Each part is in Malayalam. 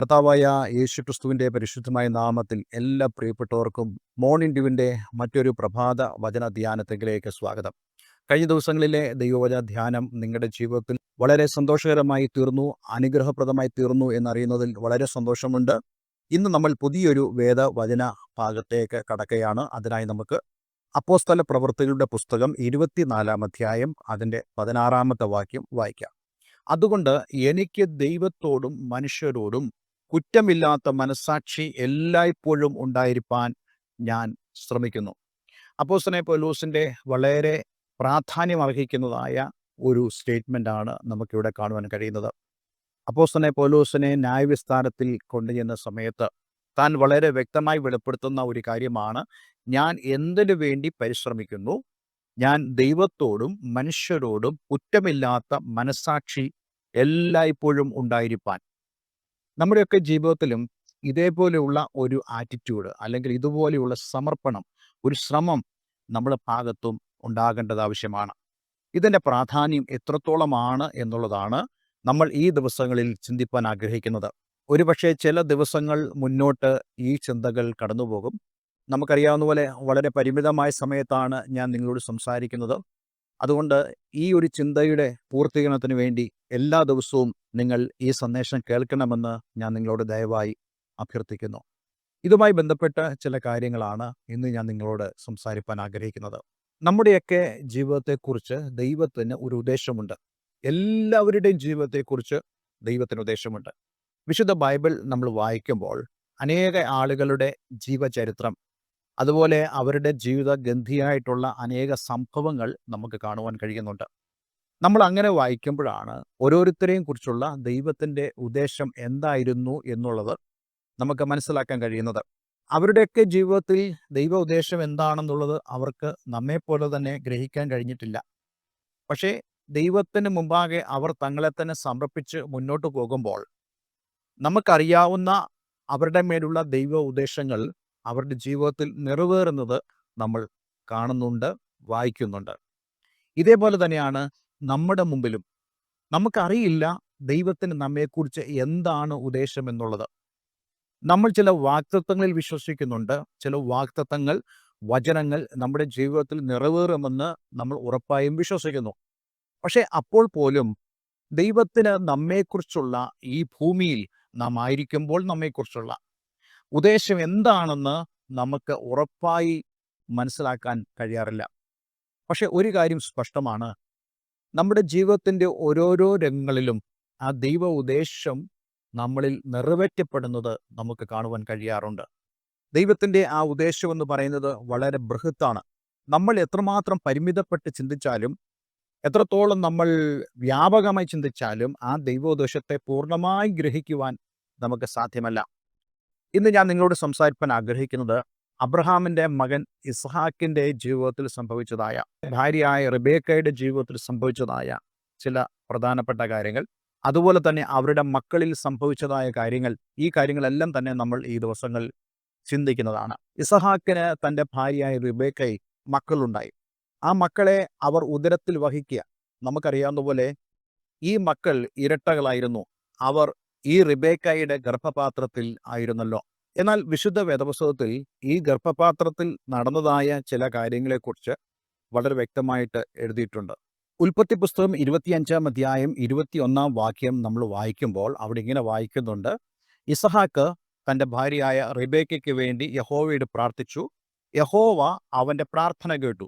കർത്താവായ യേശു ക്രിസ്തുവിന്റെ പരിശുദ്ധമായ നാമത്തിൽ എല്ലാ പ്രിയപ്പെട്ടവർക്കും മോർണിംഗ് ഡ്യൂവിന്റെ മറ്റൊരു പ്രഭാത വചന ധ്യാനത്തിലേക്ക് സ്വാഗതം. കഴിഞ്ഞ ദിവസങ്ങളിലെ ദൈവവചന ധ്യാനം നിങ്ങളുടെ ജീവിതത്തിൽ വളരെ സന്തോഷകരമായി തീർന്നു അനുഗ്രഹപ്രദമായി തീർന്നു എന്നറിയുന്നതിൽ വളരെ സന്തോഷമുണ്ട്. ഇന്ന് നമ്മൾ പുതിയൊരു വേദവചന ഭാഗത്തേക്ക് കടക്കുകയാണ്. അതിനായി നമുക്ക് അപ്പോസ്തല പ്രവൃത്തികളുടെ പുസ്തകം ഇരുപത്തിനാലാം അധ്യായം അതിന്റെ പതിനാറാമത്തെ വാക്യം വായിക്കാം. അതുകൊണ്ട് എനിക്ക് ദൈവത്തോടും മനുഷ്യരോടും കുറ്റമില്ലാത്ത മനസാക്ഷി എല്ലായ്പ്പോഴും ഉണ്ടായിരിക്കാൻ ഞാൻ ശ്രമിക്കുന്നു. അപ്പോസ്തനെ പൗലോസിന്റെ വളരെ പ്രാധാന്യം അർഹിക്കുന്നതായ ഒരു സ്റ്റേറ്റ്മെന്റ് ആണ് നമുക്കിവിടെ കാണുവാൻ കഴിയുന്നത്. അപ്പോസ്തനെ പോലൂസിനെ ന്യായവിസ്താരത്തിൽ കൊണ്ടുചെന്ന സമയത്ത് താൻ വളരെ വ്യക്തമായി വെളിപ്പെടുത്തുന്ന ഒരു കാര്യമാണ്. ഞാൻ എന്തിനു വേണ്ടി പരിശ്രമിക്കുന്നു? ഞാൻ ദൈവത്തോടും മനുഷ്യരോടും കുറ്റമില്ലാത്ത മനസാക്ഷി എല്ലായ്പ്പോഴും ഉണ്ടായിരിക്കാൻ. നമ്മുടെയൊക്കെ ജീവിതത്തിലും ഇതേപോലെയുള്ള ഒരു ആറ്റിറ്റ്യൂഡ് അല്ലെങ്കിൽ ഇതുപോലെയുള്ള സമർപ്പണം ഒരു ശ്രമം നമ്മുടെ ഭാഗത്തും ഉണ്ടാകേണ്ടത് ആവശ്യമാണ്. ഇതിന്റെ പ്രാധാന്യം എത്രത്തോളമാണ് എന്നുള്ളതാണ് നമ്മൾ ഈ ദിവസങ്ങളിൽ ചിന്തിപ്പാൻ ആഗ്രഹിക്കുന്നത്. ഒരുപക്ഷെ ചില ദിവസങ്ങൾ മുന്നോട്ട് ഈ ചിന്തകൾ കടന്നുപോകും. നമുക്കറിയാവുന്ന പോലെ വളരെ പരിമിതമായ സമയത്താണ് ഞാൻ നിങ്ങളോട് സംസാരിക്കുന്നത്. അതുകൊണ്ട് ഈ ഒരു ചിന്തയുടെ പൂർത്തീകരണത്തിന് വേണ്ടി എല്ലാ ദിവസവും നിങ്ങൾ ഈ സന്ദേശം കേൾക്കണമെന്ന് ഞാൻ നിങ്ങളോട് ദയവായി അഭ്യർത്ഥിക്കുന്നു. ഇതുമായി ബന്ധപ്പെട്ട ചില കാര്യങ്ങളാണ് ഇന്ന് ഞാൻ നിങ്ങളോട് സംസാരിപ്പാൻ ആഗ്രഹിക്കുന്നത്. നമ്മുടെയൊക്കെ ജീവിതത്തെക്കുറിച്ച് ദൈവത്തിന് ഒരു ഉദ്ദേശമുണ്ട്. എല്ലാവരുടെയും ജീവിതത്തെക്കുറിച്ച് ദൈവത്തിന് ഉദ്ദേശമുണ്ട്. വിശുദ്ധ ബൈബിൾ നമ്മൾ വായിക്കുമ്പോൾ അനേക ആളുകളുടെ ജീവചരിത്രം അതുപോലെ അവരുടെ ജീവിത ഗന്ധിയായിട്ടുള്ള അനേക സംഭവങ്ങൾ നമുക്ക് കാണുവാൻ കഴിയുന്നുണ്ട്. നമ്മൾ അങ്ങനെ വായിക്കുമ്പോഴാണ് ഓരോരുത്തരെയും കുറിച്ചുള്ള ദൈവത്തിന്റെ ഉദ്ദേശം എന്തായിരുന്നു എന്നുള്ളത് നമുക്ക് മനസ്സിലാക്കാൻ കഴിയുന്നത്. അവരുടെയൊക്കെ ജീവിതത്തിൽ ദൈവ ഉദ്ദേശം എന്താണെന്നുള്ളത് അവർക്ക് നമ്മെപ്പോലെ തന്നെ ഗ്രഹിക്കാൻ കഴിഞ്ഞിട്ടില്ല. പക്ഷേ ദൈവത്തിന് മുമ്പാകെ അവർ തങ്ങളെ തന്നെ സമർപ്പിച്ച് മുന്നോട്ട് പോകുമ്പോൾ നമുക്കറിയാവുന്ന അവരുടെ മേലുള്ള ദൈവ ഉദ്ദേശങ്ങൾ അവരുടെ ജീവിതത്തിൽ നിറവേറുന്നത് നമ്മൾ കാണുന്നുണ്ട് വായിക്കുന്നുണ്ട്. ഇതേപോലെ തന്നെയാണ് നമ്മുടെ മുമ്പിലും. നമുക്കറിയില്ല ദൈവത്തിന് നമ്മെക്കുറിച്ച് എന്താണ് ഉദ്ദേശം എന്നുള്ളത്. നമ്മൾ ചില വാക്തത്വങ്ങളിൽ വിശ്വസിക്കുന്നുണ്ട് ചില വാക്തത്വങ്ങൾ വചനങ്ങൾ നമ്മുടെ ജീവിതത്തിൽ നിറവേറുമെന്ന് നമ്മൾ ഉറപ്പായും വിശ്വസിക്കുന്നു. പക്ഷേ അപ്പോൾ പോലും ദൈവത്തിന് നമ്മെക്കുറിച്ചുള്ള ഈ ഭൂമിയിൽ നാം ആയിരിക്കുമ്പോൾ നമ്മെക്കുറിച്ചുള്ള ഉദ്ദേശം എന്താണെന്ന് നമുക്ക് ഉറപ്പായി മനസ്സിലാക്കാൻ കഴിയാറില്ല. പക്ഷെ ഒരു കാര്യം സ്പഷ്ടമാണ്. നമ്മുടെ ജീവിതത്തിന്റെ ഓരോരോ രംഗങ്ങളിലും ആ ദൈവ ഉദ്ദേശം നമ്മളിൽ നിറവേറ്റപ്പെടുന്നത് നമുക്ക് കാണുവാൻ കഴിയാറുണ്ട്. ദൈവത്തിന്റെ ആ ഉദ്ദേശം എന്ന് പറയുന്നത് വളരെ ബൃഹത്താണ്. നമ്മൾ എത്രമാത്രം പരിമിതപ്പെട്ട് ചിന്തിച്ചാലും എത്രത്തോളം നമ്മൾ വ്യാപകമായി ചിന്തിച്ചാലും ആ ദൈവോദ്ദേശത്തെ പൂർണമായി ഗ്രഹിക്കുവാൻ നമുക്ക് സാധ്യമല്ല. ഇന്ന് ഞാൻ നിങ്ങളോട് സംസാരിക്കാൻ ആഗ്രഹിക്കുന്നത് അബ്രഹാമിന്റെ മകൻ ഇസ്ഹാക്കിന്റെ ജീവിതത്തിൽ സംഭവിച്ചതായ ഭാര്യയായ റിബേക്കയുടെ ജീവിതത്തിൽ സംഭവിച്ചതായ ചില പ്രധാനപ്പെട്ട കാര്യങ്ങൾ. അതുപോലെ തന്നെ അവരുടെ മക്കളിൽ സംഭവിച്ചതായ കാര്യങ്ങൾ. ഈ കാര്യങ്ങളെല്ലാം തന്നെ നമ്മൾ ഈ ദിവസങ്ങൾ ചിന്തിക്കുന്നതാണ്. ഇസഹാക്കിന് തന്റെ ഭാര്യയായ റിബേക്കൈ മക്കളുണ്ടായി. ആ മക്കളെ അവർ ഉദരത്തിൽ വഹിക്കുക. നമുക്കറിയാവുന്ന പോലെ ഈ മക്കൾ ഇരട്ടകളായിരുന്നു. അവർ ഈ റിബേക്കയുടെ ഗർഭപാത്രത്തിൽ ആയിരുന്നല്ലോ. എന്നാൽ വിശുദ്ധ വേദപുസ്തകത്തിൽ ഈ ഗർഭപാത്രത്തിൽ നടന്നതായ ചില കാര്യങ്ങളെക്കുറിച്ച് വളരെ വ്യക്തമായിട്ട് എഴുതിയിട്ടുണ്ട്. ഉൽപ്പത്തി പുസ്തകം ഇരുപത്തിയഞ്ചാം അധ്യായം ഇരുപത്തിയൊന്നാം വാക്യം നമ്മൾ വായിക്കുമ്പോൾ അവിടെ ഇങ്ങനെ വായിക്കുന്നുണ്ട്. ഇസഹാക്ക് തന്റെ ഭാര്യയായ റിബേക്കയ്ക്ക് വേണ്ടി യഹോവയോട് പ്രാർത്ഥിച്ചു. യഹോവ അവന്റെ പ്രാർത്ഥന കേട്ടു.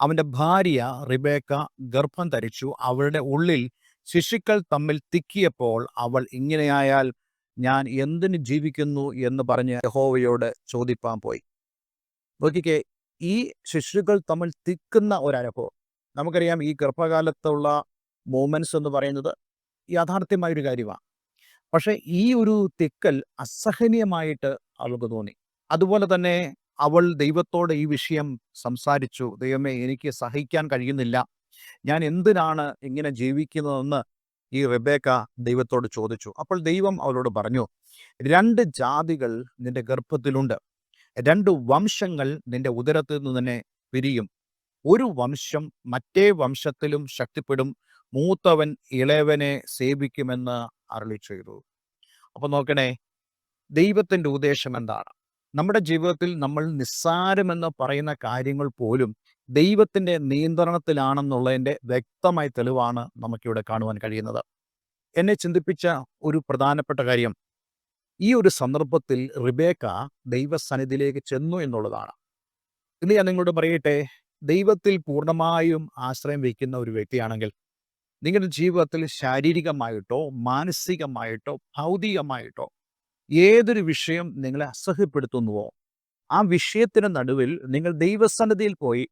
അവന്റെ ഭാര്യ റിബേക്ക ഗർഭം ധരിച്ചു. അവളുടെ ഉള്ളിൽ ശിശുക്കൾ തമ്മിൽ തിക്കിയപ്പോൾ അവൾ ഇങ്ങനെയായാൽ ഞാൻ എന്തിന് ജീവിക്കുന്നു എന്ന് പറഞ്ഞ് യഹോവയോട് ചോദിപ്പാൻ പോയി. നോക്കിക്കേ ഈ ശിശുക്കൾ തമ്മിൽ തിക്കുന്ന ഒരനുഭവം. നമുക്കറിയാം ഈ ഗർഭകാലത്തുള്ള മൂമെന്റ്സ് എന്ന് പറയുന്നത് യാഥാർത്ഥ്യമായൊരു കാര്യമാണ്. പക്ഷേ ഈ ഒരു തിക്കൽ അസഹനീയമായിട്ട് അവൾക്ക് തോന്നി. അതുപോലെ തന്നെ അവൾ ദൈവത്തോട് ഈ വിഷയം സംസാരിച്ചു. ദൈവമേ എനിക്ക് സഹിക്കാൻ കഴിയുന്നില്ല. ഞാൻ എന്തിനാണ് ഇങ്ങനെ ജീവിക്കുന്നതെന്ന് ഈ റെബേക്ക ദൈവത്തോട് ചോദിച്ചു. അപ്പോൾ ദൈവം അവരോട് പറഞ്ഞു രണ്ട് ജാതികൾ നിന്റെ ഗർഭത്തിലുണ്ട്. രണ്ട് വംശങ്ങൾ നിന്റെ ഉദരത്തിൽ നിന്ന് തന്നെ പിരിയും. ഒരു വംശം മറ്റേ വംശത്തിലും ശക്തിപ്പെടും. മൂത്തവൻ ഇളയവനെ സേവിക്കുമെന്ന് അരളി ചെയ്തു. അപ്പൊ നോക്കണേ ദൈവത്തിന്റെ ഉദ്ദേശം എന്താണ്? നമ്മുടെ ജീവിതത്തിൽ നമ്മൾ നിസ്സാരമെന്ന് പറയുന്ന കാര്യങ്ങൾ പോലും ദൈവത്തിന്റെ നിയന്ത്രണത്തിലാണെന്നുള്ളതിന്റെ വ്യക്തമായ തെളിവാണ് നമുക്കിവിടെ കാണുവാൻ കഴിയുന്നത്. എന്നെ ചിന്തിപ്പിച്ച ഒരു പ്രധാനപ്പെട്ട കാര്യം ഈ ഒരു സന്ദർഭത്തിൽ റിബേക്ക ദൈവസന്നിധിയിലേക്ക് ചെന്നു എന്നുള്ളതാണ്. ഇന്ന് ഞാൻ നിങ്ങളോട് പറയട്ടെ ദൈവത്തിൽ പൂർണമായും ആശ്രയം വയ്ക്കുന്ന ഒരു വ്യക്തിയാണെങ്കിൽ നിങ്ങളുടെ ജീവിതത്തിൽ ശാരീരികമായിട്ടോ മാനസികമായിട്ടോ ഭൗതികമായിട്ടോ ഏതൊരു വിഷയം നിങ്ങളെ അസഹ്യപ്പെടുത്തുന്നുവോ ആ വിഷയത്തിന് നടുവിൽ നിങ്ങൾ ദൈവസന്നിധിയിൽ പോയി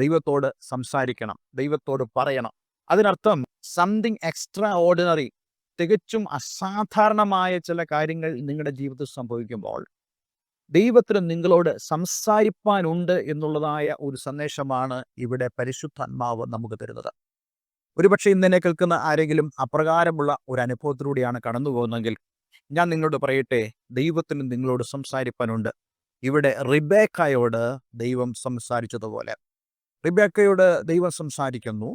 ദൈവത്തോട് സംസാരിക്കണം ദൈവത്തോട് പറയണം. അതിനർത്ഥം സംതിങ് എക്സ്ട്രാ ഓർഡിനറി തികച്ചും അസാധാരണമായ ചില കാര്യങ്ങൾ നിങ്ങളുടെ ജീവിതത്തിൽ സംഭവിക്കുമ്പോൾ ദൈവത്തിന് നിങ്ങളോട് സംസാരിപ്പാനുണ്ട് എന്നുള്ളതായ ഒരു സന്ദേശമാണ് ഇവിടെ പരിശുദ്ധാത്മാവ് നമുക്ക് തരുന്നത്. ഒരുപക്ഷെ ഇന്നെന്നെ കേൾക്കുന്ന ആരെങ്കിലും അപ്രകാരമുള്ള ഒരു അനുഭവത്തിലൂടെയാണ് കടന്നു പോകുന്നതെങ്കിൽ ഞാൻ നിങ്ങളോട് പറയട്ടെ ദൈവത്തിന് നിങ്ങളോട് സംസാരിപ്പാനുണ്ട്. ഇവിടെ റിബേക്കായോട് ദൈവം സംസാരിച്ചതുപോലെ. റിബേക്കയോട് ദൈവം സംസാരിക്കുന്നു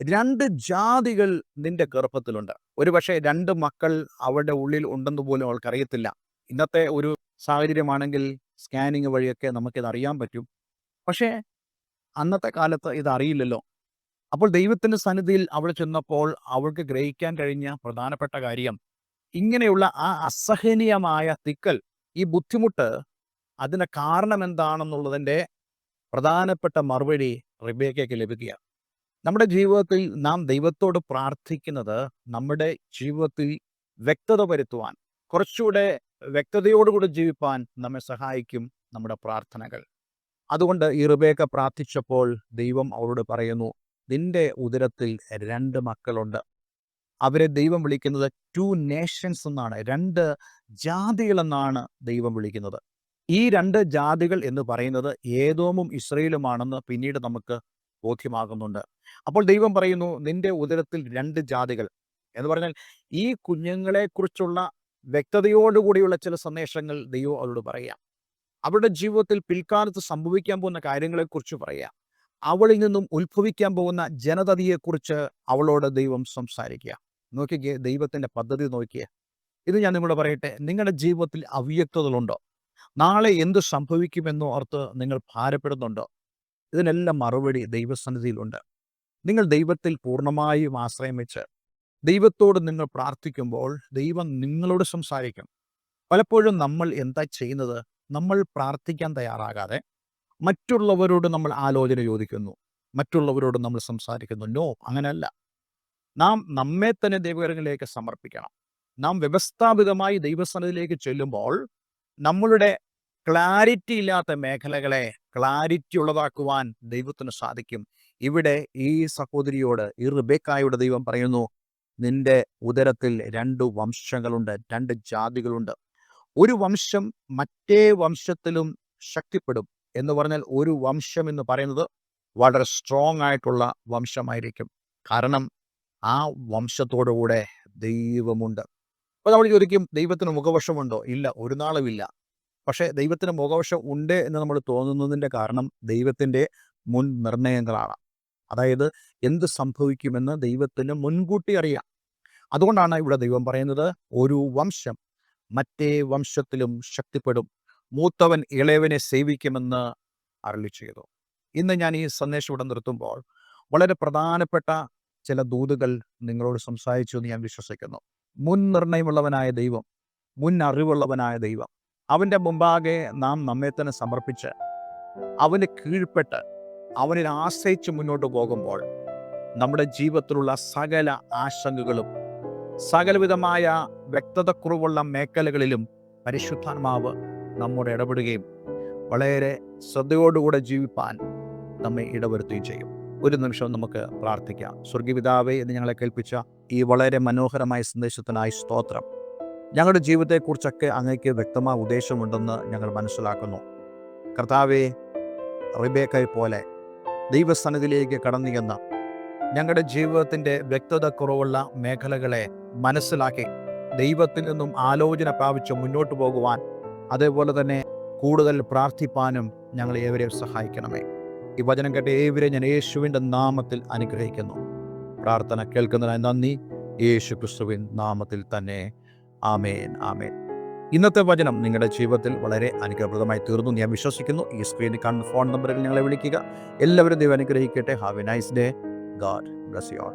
രണ്ട് ജാതികൾ നിന്റെ ഗർഭത്തിലുണ്ട്. ഒരുപക്ഷെ രണ്ട് മക്കൾ അവരുടെ ഉള്ളിൽ ഉണ്ടെന്ന് പോലും അവൾക്ക് അറിയത്തില്ല ഇന്നത്തെ ഒരു സാഹചര്യമാണെങ്കിൽ സ്കാനിങ് വഴിയൊക്കെ നമുക്കിത് അറിയാൻ പറ്റും. പക്ഷേ അന്നത്തെ കാലത്ത് ഇത് അറിയില്ലല്ലോ. അപ്പോൾ ദൈവത്തിന്റെ സന്നിധിയിൽ അവൾ ചെന്നപ്പോൾ അവൾക്ക് ഗ്രഹിക്കാൻ കഴിഞ്ഞ പ്രധാനപ്പെട്ട കാര്യം ഇങ്ങനെയുള്ള ആ അസഹനീയമായ തിക്കൽ ഈ ബുദ്ധിമുട്ട് അതിന് കാരണം എന്താണെന്നുള്ളതിന്റെ പ്രധാനപ്പെട്ട മറുപടി റിബേക്കയ്ക്ക് ലഭിക്കുകയാണ്. നമ്മുടെ ജീവിതത്തിൽ നാം ദൈവത്തോട് പ്രാർത്ഥിക്കുന്നത് നമ്മുടെ ജീവിതത്തിൽ വ്യക്തത വരുത്തുവാൻ കുറച്ചുകൂടെ വ്യക്തതയോടുകൂടി ജീവിപ്പാൻ നമ്മെ സഹായിക്കും നമ്മുടെ പ്രാർത്ഥനകൾ. അതുകൊണ്ട് ഈ റിബേക്ക പ്രാർത്ഥിച്ചപ്പോൾ ദൈവം അവരോട് പറയുന്നു നിന്റെ ഉദരത്തിൽ രണ്ട് മക്കളുണ്ട്. അവരെ ദൈവം വിളിക്കുന്നത് ടു നേഷൻസ് എന്നാണ്. രണ്ട് ജാതികളെന്നാണ് ദൈവം വിളിക്കുന്നത്. ഈ രണ്ട് ജാതികൾ എന്ന് പറയുന്നത് ഏതോമും ഇസ്രയേലുമാണെന്ന് പിന്നീട് നമുക്ക് ബോധ്യമാകുന്നുണ്ട്. അപ്പോൾ ദൈവം പറയുന്നു നിന്റെ ഉദരത്തിൽ രണ്ട് ജാതികൾ. എന്ന് പറഞ്ഞാൽ ഈ കുഞ്ഞുങ്ങളെക്കുറിച്ചുള്ള വ്യക്തതയോടുകൂടിയുള്ള ചില സന്ദേശങ്ങൾ ദൈവം അവരോട് പറയാം. അവരുടെ ജീവിതത്തിൽ പിൽക്കാലത്ത് സംഭവിക്കാൻ പോകുന്ന കാര്യങ്ങളെക്കുറിച്ച് പറയാം. അവളിൽ നിന്നും ഉത്ഭവിക്കാൻ പോകുന്ന ജനതയെക്കുറിച്ച് അവളോട് ദൈവം സംസാരിക്കുക. നോക്കിക്കേ ദൈവത്തിന്റെ പദ്ധതി നോക്കിയേ. ഇത് ഞാൻ നിങ്ങളോട് പറയട്ടെ നിങ്ങളുടെ ജീവിതത്തിൽ അവ്യക്തതകളുണ്ടോ? നാളെ എന്ത് സംഭവിക്കുമെന്നോ ഓർത്ത് നിങ്ങൾ ഭാരപ്പെടുന്നുണ്ടോ? ഇതിനെല്ലാം മറുപടി ദൈവസന്നിധിയിലുണ്ട്. നിങ്ങൾ ദൈവത്തിൽ പൂർണമായും ആശ്രയം വെച്ച് ദൈവത്തോട് നിങ്ങൾ പ്രാർത്ഥിക്കുമ്പോൾ ദൈവം നിങ്ങളോട് സംസാരിക്കും. പലപ്പോഴും നമ്മൾ എന്താ ചെയ്യുന്നത്? നമ്മൾ പ്രാർത്ഥിക്കാൻ തയ്യാറാകാതെ മറ്റുള്ളവരോട് നമ്മൾ ആലോചന ചോദിക്കുന്നു. മറ്റുള്ളവരോട് നമ്മൾ സംസാരിക്കുന്നു. നോ അങ്ങനെയല്ല. നാം നമ്മെ തന്നെ ദൈവകരങ്ങളിലേക്ക് സമർപ്പിക്കണം. നാം വ്യവസ്ഥാപിതമായി ദൈവസ്ഥാനത്തിലേക്ക് ചെല്ലുമ്പോൾ നമ്മളുടെ ക്ലാരിറ്റി ഇല്ലാത്ത മേഖലകളെ ക്ലാരിറ്റി ഉള്ളതാക്കുവാൻ ദൈവത്തിന് സാധിക്കും. ഇവിടെ ഈ സഹോദരിയോട് ഈ റിബേക്കായോട് ദൈവം പറയുന്നു നിന്റെ ഉദരത്തിൽ രണ്ട് വംശങ്ങളുണ്ട് രണ്ട് ജാതികളുണ്ട്. ഒരു വംശം മറ്റേ വംശത്തിലും ശക്തിപ്പെടും. എന്ന് പറഞ്ഞാൽ ഒരു വംശം എന്ന് പറയുന്നത് വളരെ സ്ട്രോങ് ആയിട്ടുള്ള വംശമായിരിക്കും. കാരണം ആ വംശത്തോടുകൂടെ ദൈവമുണ്ട്. അപ്പോൾ നമ്മൾ ചോദിക്കും ദൈവത്തിന് മുഖവശമുണ്ടോ? ഇല്ല ഒരു നാളുമില്ല പക്ഷേ ദൈവത്തിന് മുഖവശം ഉണ്ട് എന്ന് നമ്മൾ തോന്നുന്നതിന്റെ കാരണം ദൈവത്തിന്റെ മുൻ നിർണയങ്ങളാണ്. അതായത് എന്ത് സംഭവിക്കുമെന്ന് ദൈവത്തിന് മുൻകൂട്ടി അറിയാം. അതുകൊണ്ടാണ് ഇവിടെ ദൈവം പറയുന്നത് ഒരു വംശം മറ്റേ വംശത്തിലും ശക്തിപ്പെടും. മൂത്തവൻ ഇളയവനെ സേവിക്കുമെന്ന് അരളി ചെയ്തു. ഇന്ന് ഞാൻ ഈ സന്ദേശം ഇവിടെ നിർത്തുമ്പോൾ വളരെ പ്രധാനപ്പെട്ട ചില ദൂതുകൾ നിങ്ങളോട് സംസാരിച്ചു എന്ന് ഞാൻ വിശ്വസിക്കുന്നു. മുൻ നിർണയമുള്ളവനായ ദൈവം മുൻ അറിവുള്ളവനായ ദൈവം. അവന്റെ മുമ്പാകെ നാം നമ്മെ തന്നെ സമർപ്പിച്ച് അവന് കീഴ്പ്പെട്ട് അവനിൽ ആശ്രയിച്ച് മുന്നോട്ട് പോകുമ്പോൾ നമ്മുടെ ജീവിതത്തിലുള്ള സകല ആശങ്കകളും സകലവിധമായ വ്യക്തതക്കുറവുള്ള മേഖലകളിലും പരിശുദ്ധാത്മാവ് നമ്മോട് ഇടപെടുകയും വളരെ ശ്രദ്ധയോടുകൂടെ ജീവിപ്പാൻ നമ്മെ ഇടവരുത്തുകയും ചെയ്യും. ഒരു നിമിഷം നമുക്ക് പ്രാർത്ഥിക്കാം. സ്വർഗീപിതാവേ എന്ന് ഞങ്ങളെ കേൾപ്പിച്ച ഈ വളരെ മനോഹരമായ സന്ദേശത്തിനായി സ്തോത്രം. ഞങ്ങളുടെ ജീവിതത്തെക്കുറിച്ചൊക്കെ അങ്ങേക്ക് വ്യക്തമായ ഉദ്ദേശമുണ്ടെന്ന് ഞങ്ങൾ മനസ്സിലാക്കുന്നു. കർത്താവെ റിബേക്കയെ പോലെ ദൈവസന്നിധിയിലേക്ക് കടന്നു ചെന്ന ഞങ്ങളുടെ ജീവിതത്തിന്റെ വ്യക്തത കുറവുള്ള മേഖലകളെ മനസ്സിലാക്കി ദൈവത്തിൽ നിന്നും ആലോചന പ്രാപിച്ച് മുന്നോട്ട് പോകുവാൻ അതേപോലെ തന്നെ കൂടുതൽ പ്രാർത്ഥിപ്പാനും ഞങ്ങൾ ഏവരെയും സഹായിക്കണമേ. ഈ വചനം കേട്ട ഏവരെ ഞാൻ യേശുവിന്റെ നാമത്തിൽ അനുഗ്രഹിക്കുന്നു. പ്രാർത്ഥന കേൾക്കുന്നതിനായി നന്ദി. യേശു ക്രിസ്തുവിൻ നാമത്തിൽ തന്നെ. ആമേൻ ആമേൻ. ഇന്നത്തെ വചനം നിങ്ങളുടെ ജീവിതത്തിൽ വളരെ അനുഗ്രഹപ്രദമായി തീർന്നു ഞാൻ വിശ്വസിക്കുന്നു. ഈ സ്ക്രീനിൽ കാണുന്ന ഫോൺ നമ്പറിൽ ഞങ്ങളെ വിളിക്കുക. എല്ലാവരും ദൈവം അനുഗ്രഹിക്കട്ടെ. Have a nice day God bless you all